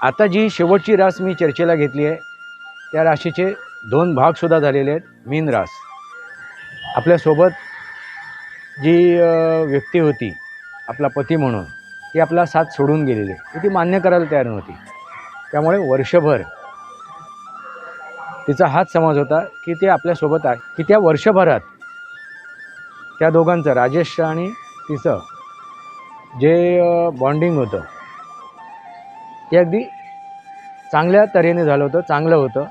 आता जी शेवटची रास मी चर्चेला घेतली आहे त्या राशीचे दोन भागसुद्धा झालेले आहेत मीन रास. आपल्यासोबत जी व्यक्ती होती आपला पती म्हणून ती आपला साथ सोडून गेलेली ती मान्य करायला तयार नव्हती. त्यामुळे वर्षभर तिचा हाच समज होता की ते आपल्यासोबत आहे की त्या वर्षभरात त्या दोघांचं राजेश आणि तिचं जे बॉन्डिंग होतं ते अगदी चांगल्या तऱ्हेने झालं होतं चांगलं होतं.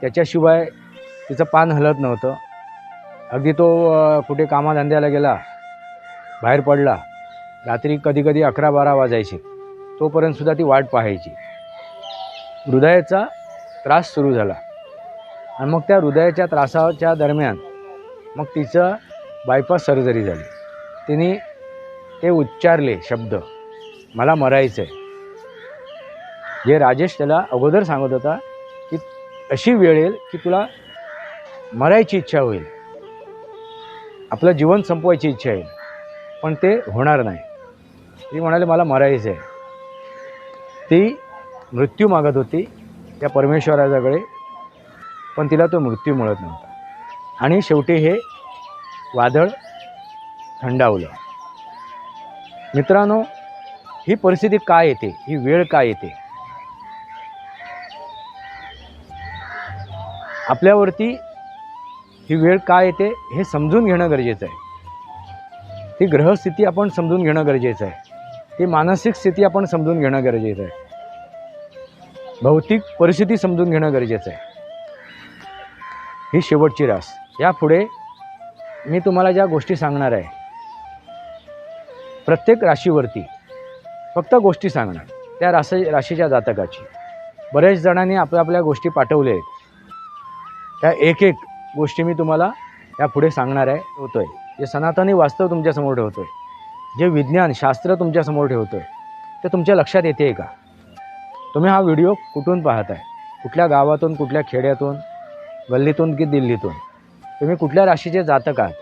त्याच्याशिवाय तिचं पान हलत नव्हतं. अगदी तो कुठे कामाधंद्याला गेला बाहेर पडला रात्री कधी कधी अकरा बारा वाजायचे तोपर्यंतसुद्धा ती वाट पाहायची. हृदयाचा त्रास सुरू झाला. आणि मग त्या हृदयाच्या त्रासाच्या दरम्यान मग तिचं बायपास सर्जरी झाली. तिने ते उच्चारले शब्द मला मरायचं आहे जे राजेश त्याला अगोदर सांगत होता की अशी वेळ येईल की तुला मरायची इच्छा होईल. आपलं जीवन संपवायची इच्छा येईल. पण ते होणार नाही. ती म्हणाले मला मरायचं आहे ती मृत्यू मागत होती त्या परमेश्वराजाकडे पण तिला तो मृत्यू मिळत नव्हता. आणि शेवटी हे वादळ थंडावलं. मित्रांनो ही परिस्थिती काय येते? ही वेळ काय येते? आपल्यावरती ही वेळ काय येते हे समजून घेणं गरजेचं आहे. ती ग्रहस्थिती आपण समजून घेणं गरजेचं आहे. ती मानसिक स्थिती आपण समजून घेणं गरजेचं आहे. भौतिक परिस्थिती समजून घेणं गरजेचं आहे. ही शेवटची रास. यापुढे मी तुम्हाला ज्या गोष्टी सांगणार आहे प्रत्येक राशीवरती फक्त गोष्टी सांगणार. त्या राशी राशीच्या जातकाची. बऱ्याच जणांनी आपल्या आपल्या गोष्टी पाठवल्या आहेत. त्या एक एक गोष्टी मी तुम्हाला या पुढे सांगणार आहे होतो आहे जे सनातनी वास्तव तुमच्यासमोर ठेवतो आहे जे विज्ञान शास्त्र तुमच्यासमोर ठेवतो आहे ते तुमच्या लक्षात येते आहे का? तुम्ही हा व्हिडिओ कुठून पाहत आहे कुठल्या गावातून कुठल्या खेड्यातून गल्लीतून की दिल्लीतून? तुम्ही कुठल्या राशीचे जातक आहात?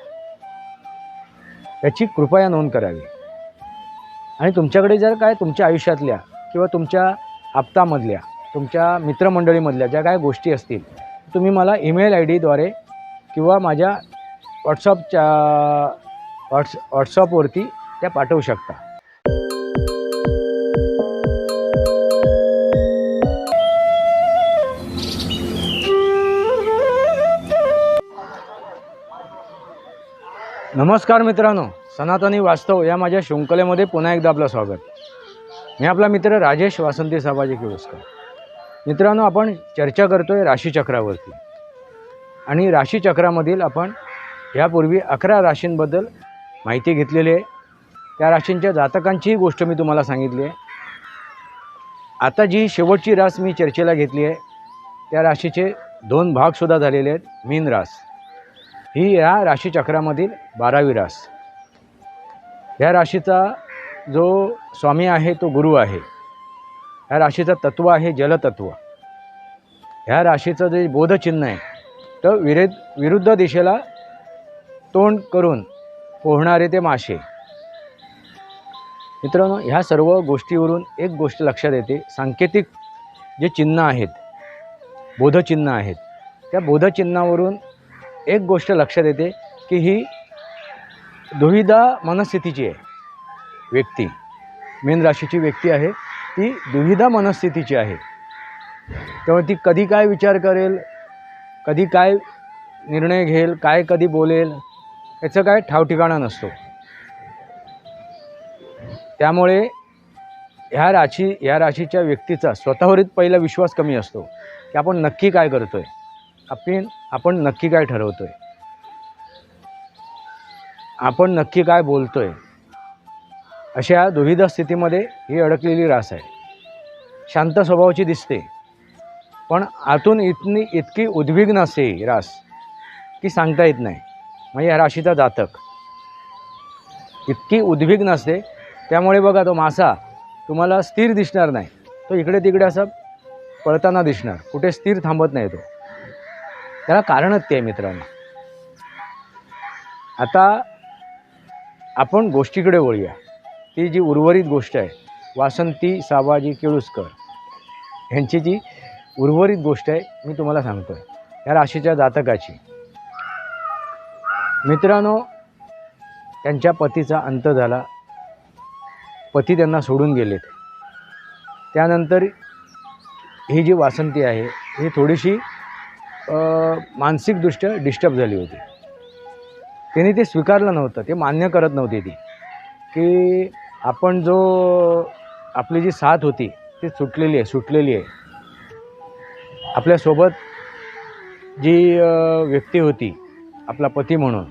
याची कृपया नोंद करावी. आणि तुमच्याकडे जर काय तुमच्या आयुष्यातल्या किंवा तुमच्या आप्तामधल्या तुमच्या मित्रमंडळीमधल्या ज्या काय गोष्टी असतील तुम्ही मला ईमेल आय डीद्वारे किंवा माझ्या व्हॉट्सअपच्या व्हॉट्स व्हॉट्सअपवरती त्या पाठवू शकता. नमस्कार मित्रांनो सनातनी वास्तव या माझ्या शृंखलेमध्ये पुन्हा एकदा आपलं स्वागत. मी आपला मित्र राजेश वासंती साबाजी किळुसकर मित्रांनो आपण चर्चा करतो आहे राशीचक्रावरती. आणि राशीचक्रामधील आपण यापूर्वी अकरा राशींबद्दल माहिती घेतलेली आहे. त्या राशींच्या जातकांचीही गोष्ट मी तुम्हाला सांगितली आहे. आता जी शेवटची रास मी चर्चेला घेतली आहे त्या राशीचे दोन भागसुद्धा झालेले आहेत. मीन रास. ही या राशीचक्रामधील बारावी रास. या राशीचा जो स्वामी आहे तो गुरु आहे. ह्या राशीचं तत्त्व आहे जलतत्व. ह्या राशीचं जे बोधचिन्ह आहे तर विरे विरुद्ध दिशेला तोंड करून पोहणारे ते मासे. मित्रांनो ह्या सर्व गोष्टीवरून एक गोष्ट लक्षात येते. सांकेतिक जे चिन्ह आहेत बोधचिन्ह आहेत त्या बोधचिन्हावरून एक गोष्ट लक्षात येते की ही दुविधा मनस्थितीची आहे. व्यक्ती मेन राशीची व्यक्ती आहे. ती दुविधा मनस्थितीची आहे. त्यामुळे ती कधी काय विचार करेल कधी काय निर्णय घेईल काय कधी बोलेल याचं काय ठावठिकाणा नसतो. त्यामुळे ह्या राशी ह्या राशीच्या व्यक्तीचा स्वतःवरीत पहिला विश्वास कमी असतो की आपण नक्की काय करतो आहे आपण आपण नक्की काय ठरवतो आहे आपण नक्की काय बोलतो आहे अशा दुविधा स्थितीमध्ये ही अडकलेली रास आहे. शांत स्वभावाची दिसते. पण आतून इतनी इतकी उद्विग्न असते ही रास की सांगता येत नाही. म्हणजे या राशीचा जातक. इतकी उद्विग्न असते. त्यामुळे बघा तो मासा तुम्हाला स्थिर दिसणार नाही. तो इकडे तिकडे असा पळताना दिसणार. कुठे स्थिर थांबत नाही तो. त्याला कारणच ते आहे मित्रांनो. आता आपण गोष्टीकडे वळूया. ती जी उर्वरित गोष्ट आहे वासंती साबाजी केळुसकर ह्यांची जी उर्वरित गोष्ट आहे मी तुम्हाला सांगतो आहे या राशीच्या जातकाची. मित्रांनो त्यांच्या पतीचा अंत झाला. पती त्यांना सोडून गेलेत. त्यानंतर ही जी वासंती आहे ही थोडीशी मानसिकदृष्ट्या डिस्टर्ब झाली होती. त्यांनी ते स्वीकारलं नव्हतं ते मान्य करत नव्हते ती. की आपण जो आपली जी साथ होती ती सुटलेली आहे सुटलेली आहे. आपल्यासोबत जी व्यक्ती होती आपला पती म्हणून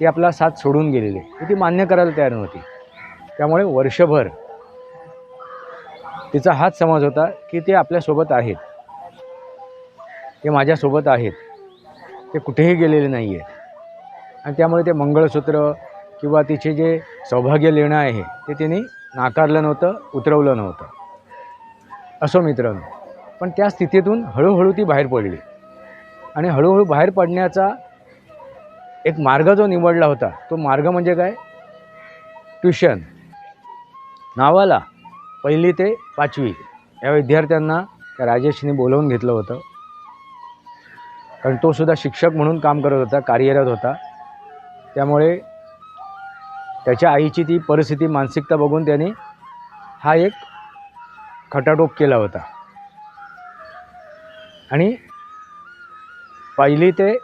ती आपला साथ सोडून गेलेली आहे. ती मान्य करायला तयार नव्हती. त्यामुळे वर्षभर तिचा हाच समज होता की ते आपल्यासोबत आहेत. ते माझ्यासोबत आहेत. ते कुठेही गेलेले नाही आहेत आणि त्यामुळे ते मंगळसूत्र किंवा तिचे जे सौभाग्य लेणं आहे ते तिने नाकारलं नव्हतं उतरवलं नव्हतं. असो मित्रांनो पण त्या स्थितीतून हळूहळू ती बाहेर पडली. आणि हळूहळू बाहेर पडण्याचा एक मार्ग जो निवडला होता तो मार्ग म्हणजे काय? ट्युशन. नावाला पहिली ते पाचवी या विद्यार्थ्यांना त्या राजेशने बोलवून घेतलं होतं. कारण तो सुद्धा शिक्षक म्हणून काम करत होता कार्यरत होता. त्यामुळे त्याच्या आईची ती परिस्थिती मानसिकता बघून त्याने हा एक खटाटोप केला होता. आणि पहिली ते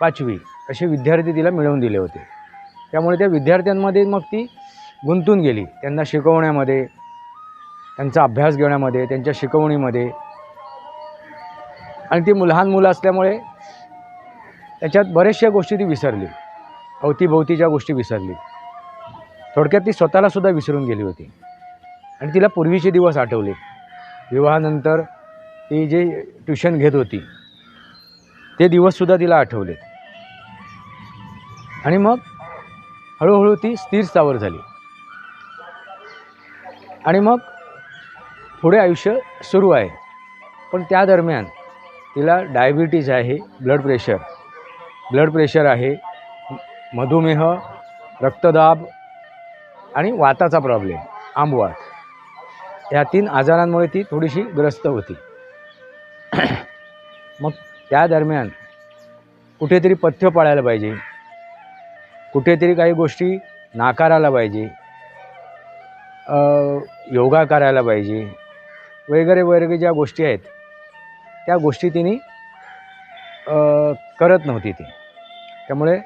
पाचवी असे विद्यार्थी तिला मिळवून दिले होते. त्यामुळे त्या विद्यार्थ्यांमध्ये मग ती गुंतून गेली. त्यांना शिकवण्यामध्ये त्यांचा अभ्यास घेण्यामध्ये त्यांच्या शिकवणीमध्ये. आणि ती लहान मुलं असल्यामुळे त्याच्यात बऱ्याचशा गोष्टी ती विसरली. अवतीभोवतीच्या गोष्टी विसरली. थोडक्यात ती स्वतःलासुद्धा विसरून गेली होती. आणि तिला पूर्वीचे दिवस आठवले. विवाहानंतर ती जे ट्युशन घेत होती ते दिवससुद्धा तिला आठवले आणि मग हळूहळू ती स्थिर स्थावर झाली. आणि मग पुढे आयुष्य सुरू आहे. पण त्या दरम्यान तिला डायबिटीज आहे ब्लड प्रेशर. ब्लड प्रेशर आहे मधुमेह रक्तदाब आणि वाताचा प्रॉब्लेम आंबवात या तीन आजारांमुळे ती थोडीशी ग्रस्त होती. मग त्या दरम्यान कुठेतरी पथ्य पाळायला पाहिजे. कुठेतरी काही गोष्टी नाकारायला पाहिजे. योगा करायला पाहिजे. वगैरे वगैरे ज्या गोष्टी आहेत त्या गोष्टी तिने करत नव्हती ती. त्यामुळे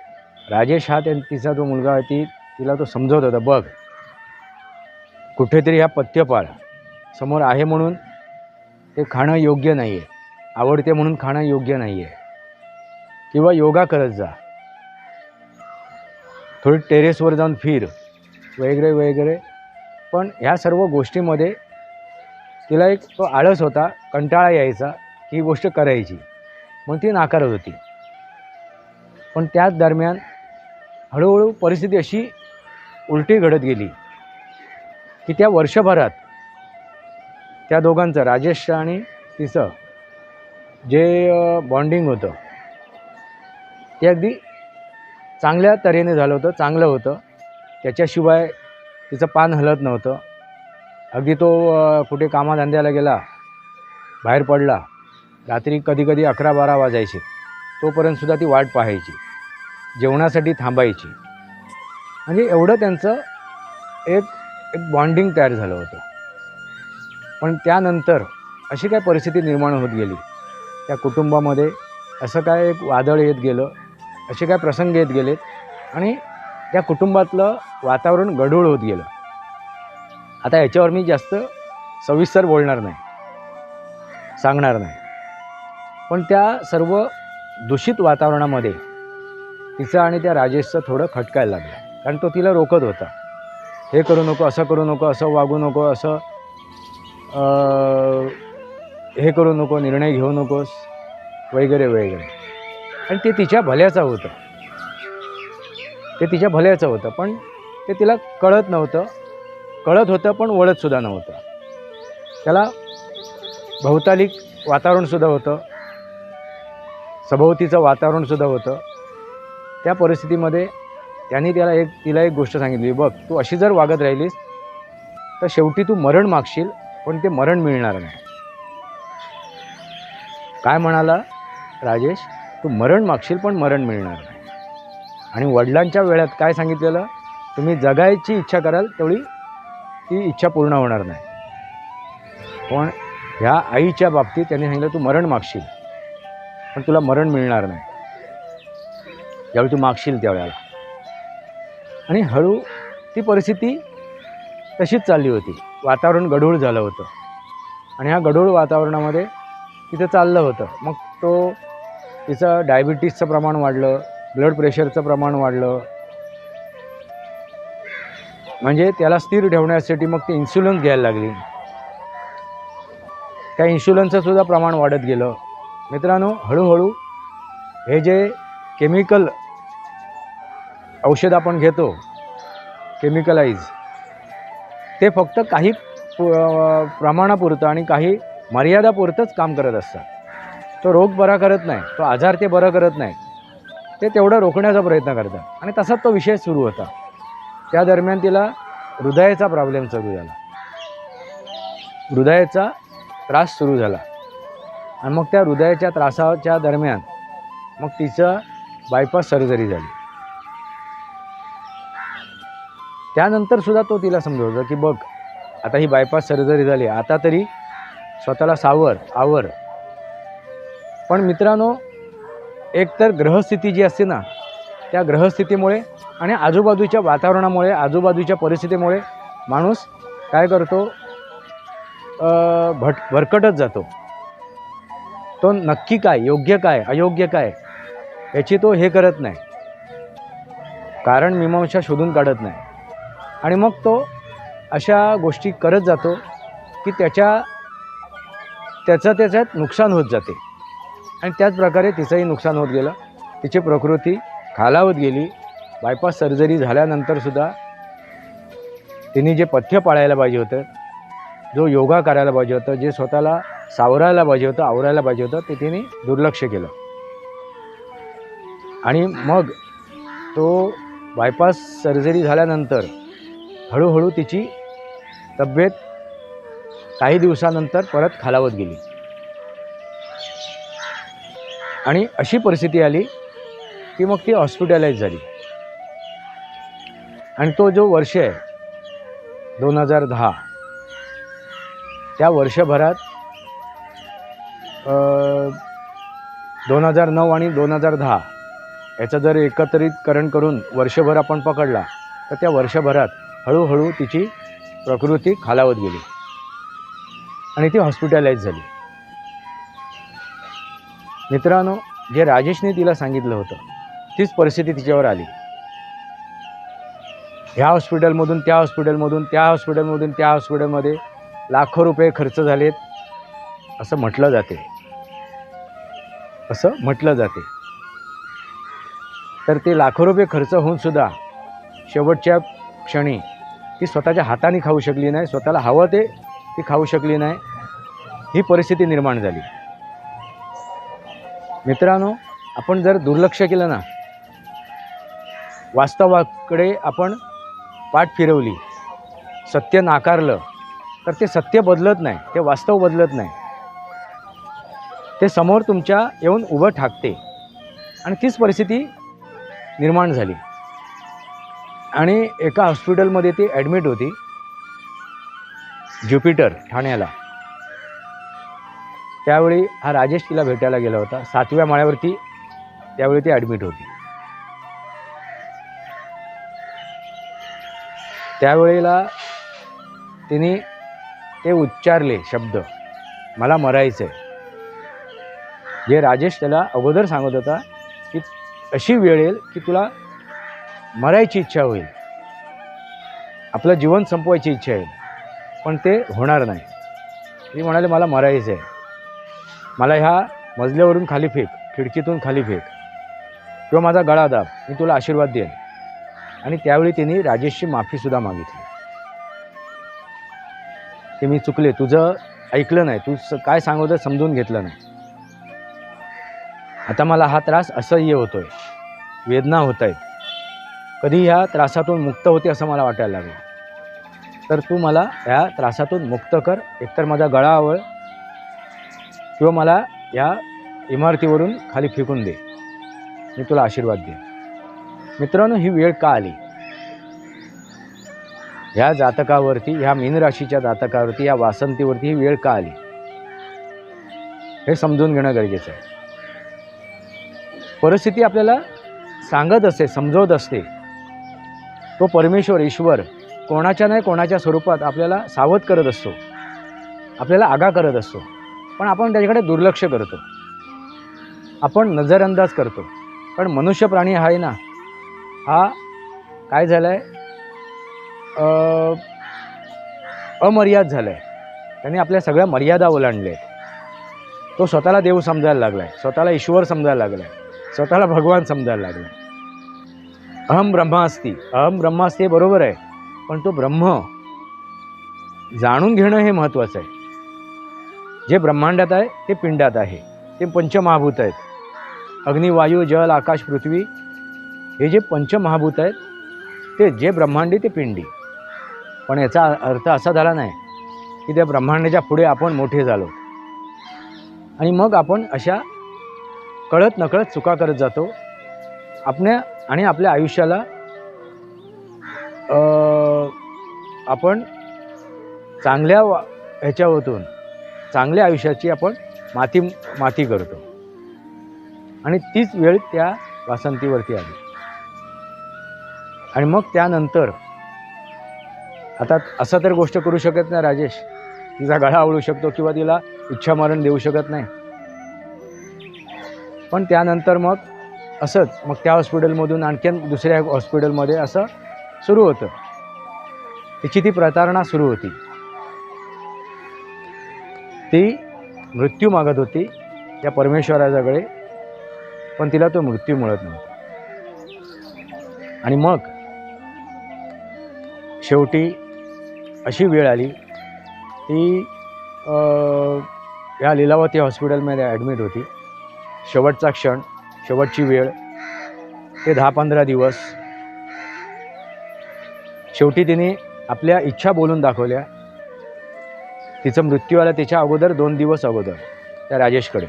राजेश हा त्या तिचा जो मुलगा आहे ती तिला तो समजवत होता. बघ कुठेतरी ह्या पथ्यपाळ समोर आहे म्हणून ते खाणं योग्य नाही आहे आवडते म्हणून खाणं योग्य नाही आहे किंवा योगा करत जा. थोडी टेरेसवर जाऊन फिर. वगैरे वगैरे. पण ह्या सर्व गोष्टीमध्ये तिला एक तो आळस होता कंटाळा यायचा ही गोष्ट करायची. मग ती नाकारत होती. पण त्याच दरम्यान हळूहळू परिस्थिती अशी उलटी घडत गेली. की त्या वर्षभरात त्या दोघांचं राजेश आणि तिचं जे बॉन्डिंग होतं ते अगदी चांगल्या तऱ्हेने झालं होतं चांगलं होतं. त्याच्याशिवाय तिचं पान हलत नव्हतं. अगदी तो कुठे कामाधंद्याला गेला बाहेर पडला रात्री कधी कधी अकरा बारा वाजायचे तोपर्यंतसुद्धा ती वाट पाहायची जेवणासाठी थांबायची. म्हणजे एवढं त्यांचं एक एक बॉन्डिंग तयार झालं होतं. पण त्यानंतर अशी काय परिस्थिती निर्माण होत गेली. त्या कुटुंबामध्ये असं काय एक वादळ येत गेलं असे काय प्रसंग येत गेलेत आणि त्या कुटुंबातलं वातावरण गढूळ होत गेलं. आता याच्यावर मी जास्त सविस्तर बोलणार नाही सांगणार नाही. पण त्या सर्व दूषित वातावरणामध्ये तिचं आणि त्या राजेशचं थोडं खटकायला लागलं. कारण तो तिला रोखत होता. हे करू नको असं करू नको असं वागू नको असं हे करू नको निर्णय घेऊ नकोस वगैरे वगैरे. आणि ते तिच्या भल्याचं होतं. ते तिच्या भल्याचं होतं पण ते तिला कळत नव्हतं. कळत होतं पण वळतसुद्धा नव्हतं. त्याला भौतालिक वातावरणसुद्धा होतं. सभोवतीचं वातावरणसुद्धा होतं. त्या परिस्थितीमध्ये त्याने त्याला एक तिला एक गोष्ट सांगितली बघ तू अशी जर वागत राहिलीस तर शेवटी तू मरण मागशील पण ते मरण मिळणार नाही. काय म्हणाला राजेश? तू मरण मागशील पण मरण मिळणार नाही. आणि वडिलांच्या वेळात काय सांगितलेलं? तुम्ही जगायची इच्छा कराल तेवढी ती इच्छा पूर्ण होणार नाही. पण ह्या आईच्या बाबतीत त्यांनी सांगितलं तू मरण मागशील पण तुला मरण मिळणार नाही. ज्यावेळी तू मागशील त्यावेळेला. आणि हळू ती परिस्थिती तशीच चालली होती. वातावरण गढूळ झालं होतं. आणि ह्या गढूळ वातावरणामध्ये तिथं चाललं होतं. मग तो तिचं डायबिटीसचं प्रमाण वाढलं ब्लड प्रेशरचं प्रमाण वाढलं. म्हणजे त्याला स्थिर ठेवण्यासाठी मग ते इन्शुलन्स घ्यायला लागली. त्या इन्शुलन्सचं सुद्धा प्रमाण वाढत गेलं. मित्रांनो हळूहळू हे जे केमिकल औषध आपण घेतो केमिकलाइज ते फक्त काही पु- प्रमाणापुरतं आणि काही मर्यादापुरतंच काम करत असतात. तो रोग बरा करत नाही तो आजार ते बरं करत नाही ते तेवढं रोखण्याचा प्रयत्न करतात. आणि तसाच तो विषय सुरू होता. त्या दरम्यान तिला हृदयाचा प्रॉब्लेम सुरू झाला. हृदयाचा त्रास सुरू झाला. आणि मग त्या हृदयाच्या त्रासाच्या दरम्यान मग तिचं बायपास सर्जरी झाली. त्यानंतर सुद्धा तो तिला समजवतो की बघ आता ही बायपास सर्जरी झाली आता तरी स्वतःला सावर आवर. पण मित्रांनो एकतर ग्रहस्थिती जी असते ना त्या ग्रहस्थितीमुळे आणि आजूबाजूच्या वातावरणामुळे आजूबाजूच्या परिस्थितीमुळे माणूस काय करतो भट भरकटत जातो. तो नक्की काय योग्य काय अयोग्य काय याची तो हे करत नाही. कारण मीमांसा शोधून काढत नाही. आणि मग तो अशा गोष्टी करत जातो की त्याच्या त्याचं त्याच्यात नुकसान होत जाते. आणि त्याच प्रकारे तिचंही नुकसान होत गेलं. तिची प्रकृती खालावत गेली. बायपास सर्जरी झाल्यानंतरसुद्धा तिने जे पथ्य पाळायला पाहिजे होतं जो योगा करायला पाहिजे होतं जे स्वतःला सावरायला पाहिजे होतं आवरायला पाहिजे होतं ते तिने दुर्लक्ष केलं. आणि मग तो बायपास सर्जरी झाल्यानंतर हळूहळू तिची तब्येत काही दिवसानंतर परत खालावत गेली. आणि अशी परिस्थिती आली की मग ती हॉस्पिटलाइज झाली. आणि तो जो वर्ष आहे दोन हजार दहा त्या वर्षभरात दोन हजार नऊ आणि दोन हजार दहा याचं जर एकत्रितकरण करून वर्षभर आपण पकडला तर त्या वर्षभरात हळूहळू तिची प्रकृती खालावत गेली. आणि ती हॉस्पिटलाइज झाली. मित्रांनो जे राजेशने तिला सांगितलं होतं तीच परिस्थिती तिच्यावर आली. ह्या हॉस्पिटलमधून त्या हॉस्पिटलमधून त्या हॉस्पिटलमधून त्या हॉस्पिटलमध्ये लाखो रुपये खर्च झालेत असं म्हटलं जाते. असं म्हटलं जाते. तर ते लाखो रुपये खर्च होऊन सुद्धा शेवटच्या क्षणी ती स्वतःच्या हाताने खाऊ शकली नाही स्वतःला हवं ते ती खाऊ शकली नाही. ही परिस्थिती निर्माण झाली. मित्रांनो आपण जर दुर्लक्ष केलं ना वास्तवाकडे आपण पाठ फिरवली सत्य नाकारलं तर ते सत्य बदलत नाही ते वास्तव बदलत नाही. ते समोर तुमच्या येऊन उभं ठाकते. आणि तीच परिस्थिती निर्माण झाली. आणि एका हॉस्पिटलमध्ये ती ॲडमिट होती. ज्युपिटर ठाण्याला. त्यावेळी हा राजेश तिला भेटायला गेला होता. सातव्या माळ्यावरती त्यावेळी ती ॲडमिट होती. त्यावेळेला तिने ते उच्चारले शब्द मला मरायचं आहे जे राजेश त्याला अगोदर सांगत होता की अशी वेळ येईल की तुला मरायची इच्छा होईल. आपलं जीवन संपवायची इच्छा येईल पण ते होणार नाही. ती म्हणाले मला मरायचं आहे मला ह्या मजल्यावरून खाली फेक खिडकीतून खाली फेक. किंवा माझा गळा दाब मी तुला आशीर्वाद देईन. आणि त्यावेळी तिने राजेशची माफीसुद्धा मागितली. ते मी चुकले. तुझं ऐकलं नाही. तू काय सांगवतं समजून घेतलं नाही. आता मला हा त्रास असह्य होतोय. वेदना होत आहेत. कधी ह्या त्रासातून मुक्त होते असं मला वाटायला लागलं. तर तू मला ह्या त्रासातून मुक्त कर. एकतर माझा गळा आवळ किंवा मला या इमारतीवरून खाली फेकून दे. मी तुला आशीर्वाद दे मित्रांनो ही वेळ का आली? ह्या जातकावरती ह्या मीनराशीच्या जातकावरती या वासंतीवरती ही वेळ का आली? हे समजून घेणं गरजेचं आहे. परिस्थिती आपल्याला सांगत असते समजवत असते. तो परमेश्वर ईश्वर कोणाच्या नाही कोणाच्या स्वरूपात आपल्याला सावध करत असतो. आपल्याला आगा करत असतो. पण आपण त्याच्याकडे दुर्लक्ष करतो. आपण नजरअंदाज करतो. पण मनुष्य प्राणी हा आहे ना हा काय झाला आहे अमर्याद झाला आहे त्याने आपल्या सगळ्या मर्यादा ओलांडल्या आहेत. तो स्वतःला देव समजायला लागला आहे स्वतःला ईश्वर समजायला लागला आहे स्वतःला भगवान समजायला लागला आहे अहम ब्रह्मास्ती. अहम ब्रह्मास्ती हे बरोबर आहे. पण तो ब्रह्म जाणून घेणं हे महत्त्वाचं आहे. जे ब्रह्मांडात आहे ते पिंडात आहे. ते पंचमहाभूत आहेत. अग्निवायू जल आकाश पृथ्वी हे जे पंचमहाभूत आहेत ते जे ब्रह्मांडी ते पिंडी. पण याचा अर्थ असा झाला नाही की त्या ब्रह्मांडाच्या पुढे आपण मोठे झालो. आणि मग आपण अशा कळत नकळत चुका करत जातो. आपल्या आणि आपल्या आयुष्याला आपण चांगल्या ह्याच्यावरून चांगल्या आयुष्याची आपण माती माती करतो. आणि तीच वेळ त्या वासंतीवरती आली. आणि मग त्यानंतर आता असं तर गोष्ट करू शकत नाही राजेश. तिचा गळा आवळू शकतो किंवा तिला इच्छामरण देऊ शकत नाही. पण त्यानंतर मग असंच मग त्या हॉस्पिटलमधून आणखीन दुसऱ्या हॉस्पिटलमध्ये असं सुरू होतं. तिची ती प्रतारणा सुरू होती. ती मृत्यू मागत होती त्या परमेश्वराच्याकडे पण तिला तो मृत्यू मिळत नव्हता. आणि मग शेवटी अशी वेळ आली ती या लीलावती हॉस्पिटलमध्ये ॲडमिट होती. शेवटचा क्षण शेवटची वेळ. ते दहा पंधरा दिवस. शेवटी तिने आपल्या इच्छा बोलून दाखवल्या. तिचं मृत्यू आला त्याच्या अगोदर दोन दिवस अगोदर त्या राजेशकडे.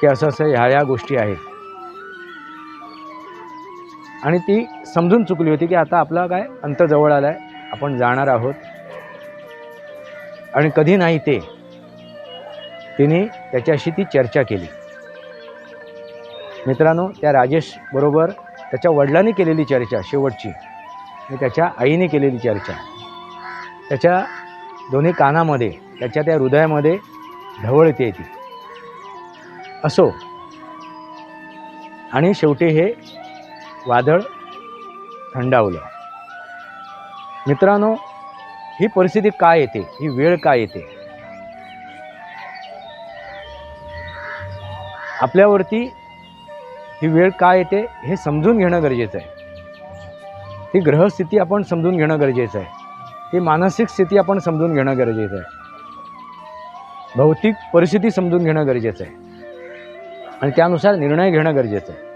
की असं असं ह्या ह्या गोष्टी आहेत. आणि ती समजून चुकली होती की आता आपला काय अंत जवळ आला आहे आपण जाणार आहोत. आणि कधी नाही ते तिने त्याच्याशी ती चर्चा केली. मित्रांनो त्या राजेश बरोबर त्याच्या वडिलांनी केलेली चर्चा शेवटची. आणि त्याच्या आईने केलेली चर्चा. त्याच्या दोन्ही कानामध्ये त्याच्या त्या हृदयामध्ये ढवळते ती. असो. आणि शेवटी हे वादळ थंडावलं. मित्रांनो ही परिस्थिती काय येते? ही वेळ काय येते? आपल्यावरती ही वेळ काय येते हे समजून घेणं गरजेचं आहे. ही ग्रहस्थिती आपण समजून घेणं गरजेचं आहे. ही मानसिक स्थिती आपण समजून घेणं गरजेचं आहे. भौतिक परिस्थिती समजून घेणं गरजेचं आहे. आणि त्यानुसार निर्णय घेणं गरजेचं आहे.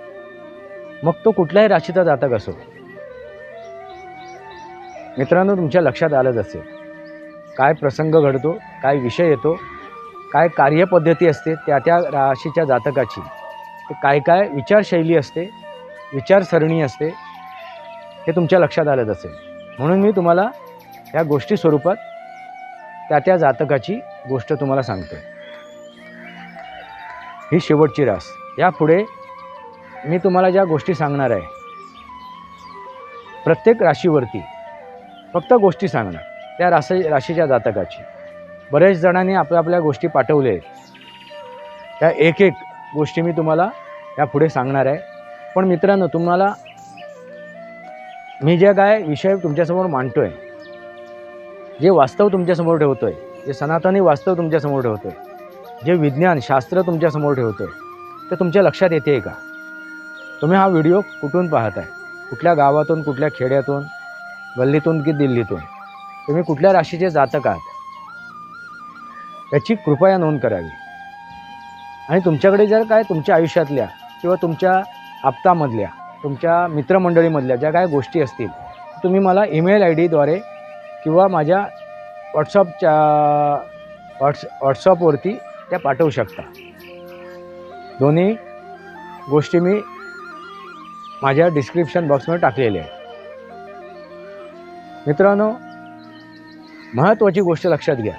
मग तो कुठल्याही राशीचा जातक असो. मित्रांनो तुमच्या लक्षात आलंच असेल. काय प्रसंग घडतो काय विषय येतो काय कार्यपद्धती असते त्या त्या राशीच्या जातकाची. ते काय काय विचारशैली असते विचारसरणी असते हे तुमच्या लक्षात आलंच असेल. म्हणून मी तुम्हाला ह्या गोष्टी स्वरूपात त्या त्या जातकाची गोष्ट तुम्हाला सांगतो ही शेवटची रास. यापुढे मी तुम्हाला ज्या गोष्टी सांगणार आहे प्रत्येक राशीवरती फक्त गोष्टी सांगणार त्या राशी राशीच्या जातकाची. बऱ्याच जणांनी आपल्या आपल्या गोष्टी पाठवल्या आहेत. त्या एक एक गोष्टी मी तुम्हाला यापुढे सांगणार आहे. पण मित्रांनो तुम्हाला मी जे काय विषय तुमच्यासमोर मांडतो आहे जे वास्तव तुमच्यासमोर ठेवतो आहे जे सनातनी वास्तव तुमच्यासमोर ठेवतो आहे जे विज्ञान शास्त्र तुमच्यासमोर ठेवतो आहे ते तुमच्या लक्षात येते का? तुम्ही हा व्हिडिओ कुठून पाहताय? कुठल्या गावातून कुठल्या खेड्यातून गल्लीतून की दिल्लीतून? तुम्ही कुठल्या राशीचे जातक आहात? याची कृपया नोंद करावी. आणि तुमच्याकडे जर काय तुमच्या आयुष्यातल्या किंवा तुमच्या आप्तामधल्या तुमच्या मित्रमंडळीमधल्या ज्या काय गोष्टी असतील तुम्ही मला ईमेल आय डीद्वारे किंवा माझ्या व्हॉट्सअपच्या व्हॉट्स व्हॉट्सअपवरती त्या पाठवू शकता. दोन्ही गोष्टी मी माझ्या डिस्क्रिप्शन बॉक्समध्ये टाकलेल्या आहेत. मित्रांनो महत्त्वाची गोष्ट लक्षात घ्या.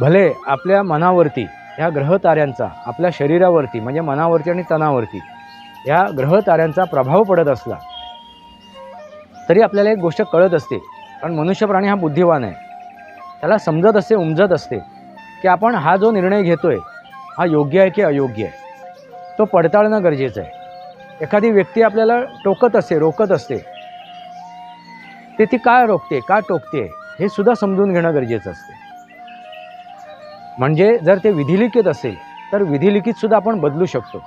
भले आपल्या मनावरती ह्या ग्रहताऱ्यांचा आपल्या शरीरावरती म्हणजे मनावरती आणि तणावरती ह्या ग्रहताऱ्यांचा प्रभाव पडत असला तरी आपल्याला एक गोष्ट कळत असते. कारण मनुष्य प्राणी हा बुद्धिवान आहे. त्याला समजत असते उमजत असते की आपण हा जो निर्णय घेतो आहे हा योग्य आहे की अयोग्य आहे? तो पडताळणं गरजेचं आहे. एखादी व्यक्ती आपल्याला टोकत असते रोकत असते. ते ती काय रोखते का टोकते हे सुद्धा समजून घेणं गरजेचं असते. म्हणजे जर ते विधिलिखित असेल तर विधिलिखितसुद्धा आपण बदलू शकतो.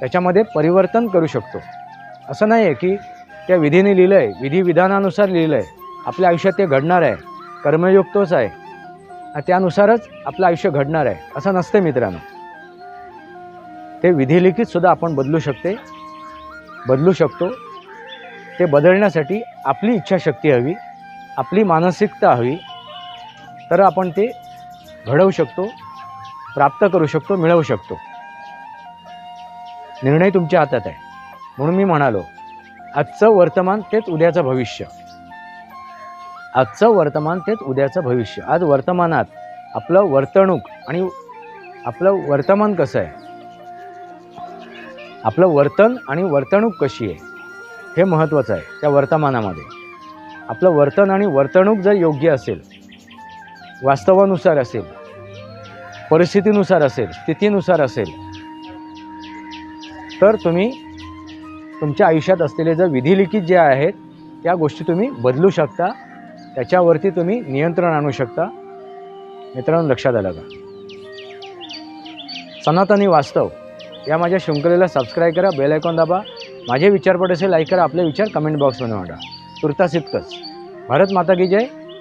त्याच्यामध्ये परिवर्तन करू शकतो. असं नाही आहे की त्या विधीने लिहिलं आहे विधिविधानानुसार लिहिलं आहे आपल्या आयुष्यात ते घडणार आहे कर्मयोग तोच आहे त्यानुसारच आपलं आयुष्य घडणार आहे असं नसते मित्रांनो. ते विधिलिखितसुद्धा आपण बदलू शकते बदलू शकतो. ते बदलण्यासाठी आपली इच्छाशक्ती हवी आपली मानसिकता हवी तर आपण ते घडवू शकतो प्राप्त करू शकतो मिळवू शकतो. निर्णय तुमच्या हातात आहे. म्हणून मी म्हणालो आजचं वर्तमान तेच उद्याचं भविष्य. आजचं वर्तमान तेच उद्याचं भविष्य. आज वर्तमानात आपलं वर्तणूक आणि आपलं वर्तमान कसं आहे? आपलं वर्तन आणि वर्तणूक कशी आहे? हे महत्त्वाचं आहे त्या वर्तमानामध्ये. आपलं वर्तन आणि वर्तणूक जर योग्य असेल वास्तवानुसार असेल परिस्थितीनुसार असेल स्थितीनुसार असेल तर तुम्ही तुमच्या आयुष्यात असलेले जर विधिलिखित जे आहेत त्या गोष्टी तुम्ही बदलू शकता. त्याच्यावरती तुम्ही नियंत्रण आणू शकता. मित्रांनो लक्षात आलं का? सनातनी वास्तव या माझ्या शृंखलेला सबस्क्राईब करा बेल आयकॉन दाबा. माझे विचारपट असेल लाईक करा आपले विचार कमेंट बॉक्समध्ये मांडा. तुर्तास इतकंच. भारत माता की जय.